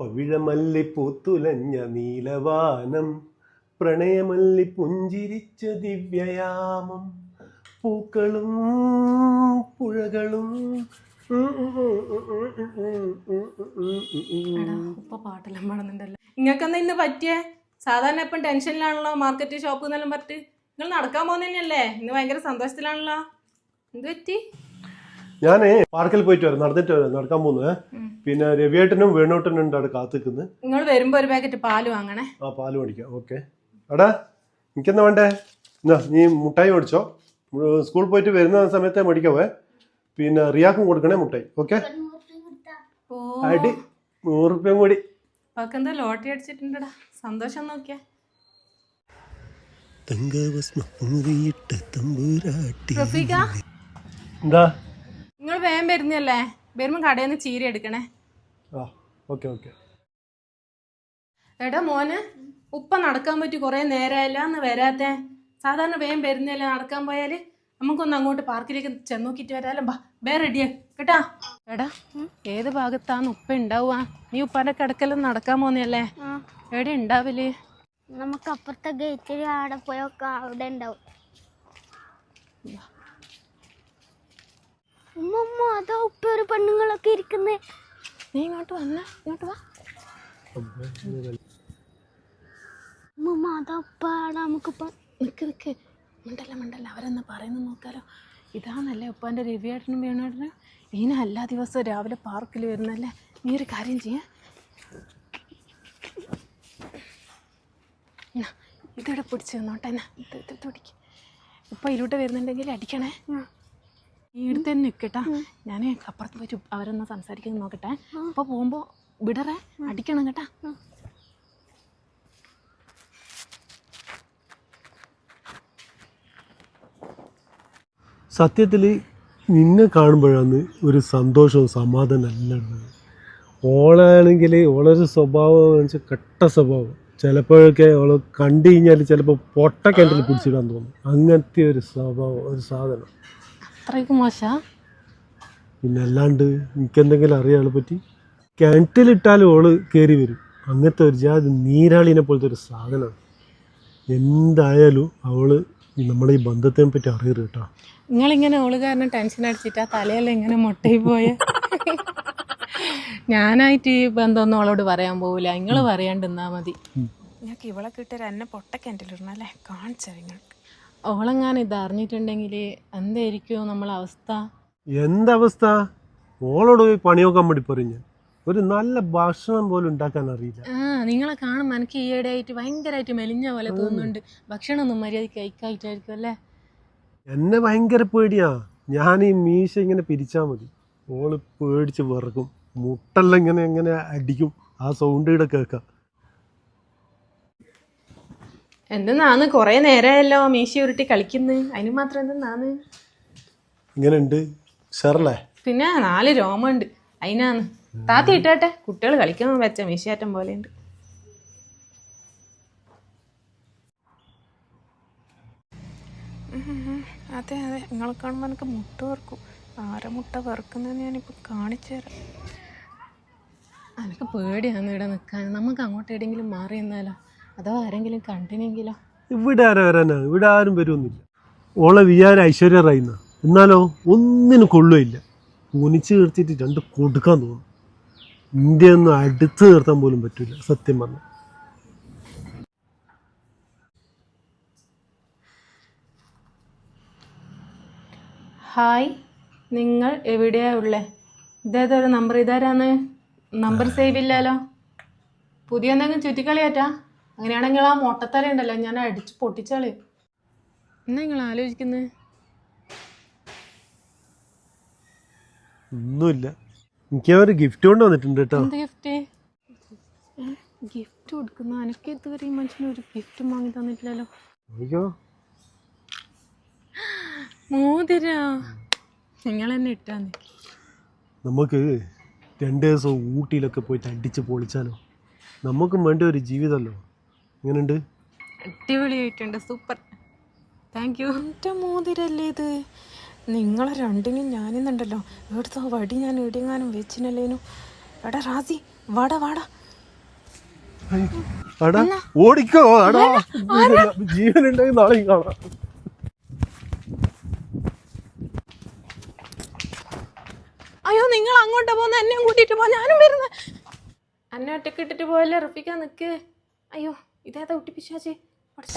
പവിഴമല്ലി പൂത്തുലഞ്ഞ നീലവാനം പ്രണയമല്ലി പുഞ്ചിരിച്ച ദിവ്യയാമം പൂക്കളും പുഴകളും ഉപ്പ പാട്ടെല്ലാം പാടുന്നുണ്ടല്ലോ നിങ്ങൾക്കെന്താ ഇന്ന് പറ്റിയേ സാധാരണ എപ്പം ടെൻഷനിലാണല്ലോ മാർക്കറ്റ് ഷോപ്പ് എന്നെല്ലാം പറഞ്ഞിട്ട് നിങ്ങൾ നടക്കാൻ പോകുന്നതന്നെയല്ലേ ഇന്ന് ഭയങ്കര സന്തോഷത്തിലാണല്ലോ എന്ത് പറ്റി ഞാനേ പാർക്കിൽ പോയിട്ട് വരാം. നടന്നിട്ട് വരാം. നടക്കാൻ പോകുന്നത് പിന്നെ രവിയേട്ടനും വേണോട്ടനും ഉണ്ട് അവിടെ കാത്തിക്കുന്നത് നിങ്ങൾ വരുമ്പോ ഒരു പാക്കറ്റ് പാൽ വാങ്ങണേ. ആ പാൽ മേടിക്കാം. ഓക്കെ. എടാ എനിക്കെന്താ വേണ്ടേ? എന്നാ നീ മുട്ടായി മേടിച്ചോ? സ്കൂൾ സ്കൂളിൽ പോയിട്ട് വരുന്ന സമയത്തെ മേടിക്കാവേ? പിന്നെ റിയാക്കും കൊടുക്കണേ മുട്ടായി. ഓക്കെ? അടി നൂറ് റുപ്യം കൂടി ലോട്ടറി അടിച്ചിട്ടുണ്ടടാ. സന്തോഷം നോക്കിയാ. തമ്പുരാട്ടി. എന്താ? വേഗം വരുന്നല്ലേ? വരുമ്പോ കടയിൽ നിന്ന് ചീര എടുക്കണേ. Okay okay. എടാ മോന് ഉപ്പ നടക്കാൻ പറ്റി കുറെ നേരമായില്ല എന്ന് വരാത്തെ. സാധാരണ വേഗം വരുന്നല്ലേ നടക്കാൻ പോയാൽ? നമുക്കൊന്ന് അങ്ങോട്ട് പാർക്കിലേക്ക് ചെന്നോക്കിട്ട് വരാലോ. ബാ ബേ റെഡിയാ കേട്ടാ? എടാ ഏത് ഭാഗത്താണ് ഉപ്പ ഉണ്ടാവുക നീ ഉപ്പാന്റെ കിടക്കലും നടക്കാൻ പോന്നല്ലേ എവിടെ ഉണ്ടാവില്ലേ നമുക്ക് അപ്പുറത്തെ ഗേറ്റിൽ അവിടെ പോയൊക്കെ അവിടെ ഉണ്ടാവും ഉമ്മമ്മ അതാ ഉപ്പ ഒരു പെണ്ണുങ്ങളൊക്കെ ഇരിക്കുന്നേ. നീ ഇങ്ങോട്ട് വന്ന ഇങ്ങോട്ട് വാ. ഉമ്മ അതാ ഉപ്പാടാ നമുക്കിപ്പം. നിക്ക് നിക്ക്. മണ്ടല്ല മണ്ടല്ല അവരെന്ന് പറയുന്നത് നോക്കാലോ. ഇതാണല്ലേ ഉപ്പാന്റെ രവിയേട്ടനും വേണേട്ടനും ഇതിന് എല്ലാ ദിവസവും രാവിലെ പാർക്കിൽ വരുന്നല്ലേ? നീ ഒരു കാര്യം ചെയ്യാ. ഇതിവിടെ പിടിച്ച് തന്നോട്ടെ എന്നാ ഇത് ഇത് പിടിക്ക്. ഉപ്പ ഇരുട്ട് വരുന്നുണ്ടെങ്കിൽ അടിക്കണേ. തന്നെ നിൽക്കട്ടാ ഞാൻ അപ്പുറത്ത് പോയി അവരൊന്ന് സംസാരിക്കുന്നത് നോക്കട്ടെ. അപ്പൊ പോകുമ്പോ വിടറേ അടിക്കണം കേട്ടാ. സത്യത്തിൽ നിന്നെ കാണുമ്പോഴാണ് ഒരു സന്തോഷവും സമാധാനം എല്ലാം ഉള്ളത്. ഓളാണെങ്കിൽ ഓളൊരു സ്വഭാവം എന്ന് വെച്ചാൽ കെട്ട സ്വഭാവം. ചിലപ്പോഴൊക്കെ ഓൾ കണ്ടു കഴിഞ്ഞാൽ ചിലപ്പോൾ പൊട്ടക്കിണറ്റിൽ പിടിച്ചിടാൻ തോന്നും. അങ്ങനത്തെ ഒരു സ്വഭാവം ഒരു സാധനം. അത്രയ്ക്ക് മോശാ? പിന്നെ അല്ലാണ്ട് എനിക്കെന്തെങ്കിലും അറിയാളെ പറ്റി. കിണറ്റിലിട്ടാലും ഓൾ കയറി വരും. അങ്ങനത്തെ ഒരു ജാതി നീരാളിനെ പോലത്തെ ഒരു സാധനമാണ്. എന്തായാലും അവൾ നമ്മളെ നമ്മുടെ ഈ ബന്ധത്തെ പറ്റി അറിയരുത് കേട്ടോ. നിങ്ങളിങ്ങനെ ഓൾ കാരണം ടെൻഷൻ അടിച്ചിട്ട് ആ തലയെല്ലാം ഇങ്ങനെ മുട്ടയിൽ പോയ? ഞാനായിട്ട് ഈ ബന്ധമൊന്നും അവളോട് പറയാൻ പോവില്ല. നിങ്ങൾ പറയാണ്ടിരുന്നാ മതി. ഞങ്ങൾക്ക് ഇവളെ കിട്ടിയ എന്നെ പൊട്ടക്കിണ്ടിലിടണം അല്ലേ? കാണിച്ചാൽ നിങ്ങൾക്ക് ഓളെങ്ങാനും ഇത് അറിഞ്ഞിട്ടുണ്ടെങ്കിൽ എന്തായിരിക്കും നമ്മളെ അവസ്ഥ? എന്തവസ്ഥ? ഓളോട് പോയി പണിയൊക്കാൻ വേണ്ടി പറഞ്ഞു. ഒരു നല്ല ഭക്ഷണം പോലും ഉണ്ടാക്കാൻ അറിയില്ല. ആ നിങ്ങളെ കാണുമ്പോൾ എനിക്ക് ഈയിടെ ആയിട്ട് ഭയങ്കരമായിട്ട് മെലിഞ്ഞ പോലെ തോന്നുന്നുണ്ട്. ഭക്ഷണം ഒന്നും മര്യാദയ്ക്ക് കഴിക്കായിട്ടായിരിക്കും അല്ലേ? എന്നെ ഭയങ്കര പേടിയാ. ഞാൻ ഈ മീശ ഇങ്ങനെ പിരിച്ചാൽ മതി. ഓൾ പേടിച്ച് വിറക്കും. മുട്ടെല്ലാം ഇങ്ങനെ ഇങ്ങനെ അടിക്കും. ആ സൗണ്ട് ഇവിടെ കേൾക്കാം. എന്തെന്നാന്ന് കുറേ നേരമായല്ലോ മീശി ഉരുട്ടി കളിക്കുന്നു. അതിന് മാത്രം എന്തെന്നാന്ന് ഇങ്ങനെ ഉണ്ട് ഷെറല്ലേ പിന്നെ നാല് രോമുണ്ട് അതിനാന്ന് താത്തി ഇട്ടേട്ടെ. കുട്ടികൾ കളിക്കാൻ വെച്ച മീശയാറ്റം പോലെ ഉണ്ട് അതെ അതെ. നിങ്ങൾ കാണുമ്പോൾ എനിക്ക് മുട്ട വറുക്കും. ആരെ മുട്ട വറുക്കുന്നതെന്ന് ഞാനിപ്പോൾ കാണിച്ചു തരാം. എനിക്ക് പേടിയാണ് ഇവിടെ നിൽക്കാൻ. നമുക്ക് അങ്ങോട്ട് എവിടെയെങ്കിലും മാറി നിന്നാലോ? അതോ ആരെങ്കിലും കണ്ടിനെങ്കിലോ? ഇവിടെ ആരാ വരാനാ? ഇവിടെ ആരും വരുമൊന്നുമില്ല ഓളെ വിചാരം ഐശ്വര്യ റായിന്ന എന്നാലോ ഒന്നിനും കൊള്ളുമില്ല മുനിച്ച് നിർത്തിയിട്ട് രണ്ട് കൊടുക്കാൻ തോന്നും. ഇന്ത്യ ഒന്നും അടുത്ത് നിർത്താൻ പോലും പറ്റില്ല സത്യം പറഞ്ഞു. ഹായ് നിങ്ങൾ എവിടെയാ ഉള്ളേ? ഇതേതൊരു നമ്പർ ഇതാരാന്ന് നമ്പർ സേവ് ഇല്ലല്ലോ. പുതിയ എന്തെങ്കിലും ചുറ്റിക്കളിയാറ്റാ അങ്ങനെയാണെങ്കിൽ ആ മുട്ടത്തല ഉണ്ടല്ലോ ഞാൻ അടിച്ച് പൊട്ടിച്ചാളി എന്നാ നിങ്ങൾ ആലോചിക്കുന്നത് ഒന്നുമില്ല. എനിക്ക് ഒരു ഗിഫ്റ്റ് കൊണ്ട് വന്നിട്ടുണ്ട് കേട്ടോ. എന്ത് ഗിഫ്റ്റ് ഗിഫ്റ്റ് കൊടുക്കുന്ന എനിക്ക് ഇതുവരെ ഈ മനുഷ്യന് ഒരു ഗിഫ്റ്റ് വാങ്ങി തന്നിട്ടില്ലല്ലോ. അയ്യോ. മോതിര. നിങ്ങൾ എന്നെ ഇട്ടാന്ന്. നമുക്ക് രണ്ട് ദിവസം ഊട്ടിയിലൊക്കെ പോയിട്ട് അടിച്ച് പൊളിച്ചാലോ? നമുക്കും വേണ്ട ഒരു ജീവിതമല്ലോ. എങ്ങനെയുണ്ട് അടിപൊളിയായിട്ടുണ്ട് സൂപ്പർ. താങ്ക് യു എന്റെ മോതിരല്ലേ ഇത്? നിങ്ങളെ രണ്ടിനും ഞാനിന്നുണ്ടല്ലോ. ഇവിടുത്തെ വടി ഞാൻ എവിടെയെങ്ങാനും വെച്ചിനല്ലേനു. എടാ റാസി വാടാ വാടാ. അടാ ഓടിക്കോ അടാ ജീവനുണ്ടെങ്കിൽ നാളെ കാണാം. അയ്യോ നിങ്ങൾ അങ്ങോട്ട് പോകുന്ന എന്നെയും കൂട്ടിയിട്ട് പോ. ഞാനും വരുന്നു. എന്നെ ഒറ്റക്കിട്ടിട്ട് പോയല്ലേ? റഫിക്കാൻ നിൽക്ക് അയ്യോ. ಇದಾದ ಹುಟ್ಟಿ ಪಿಶಾಚಿ ಹೊಡ್ಸ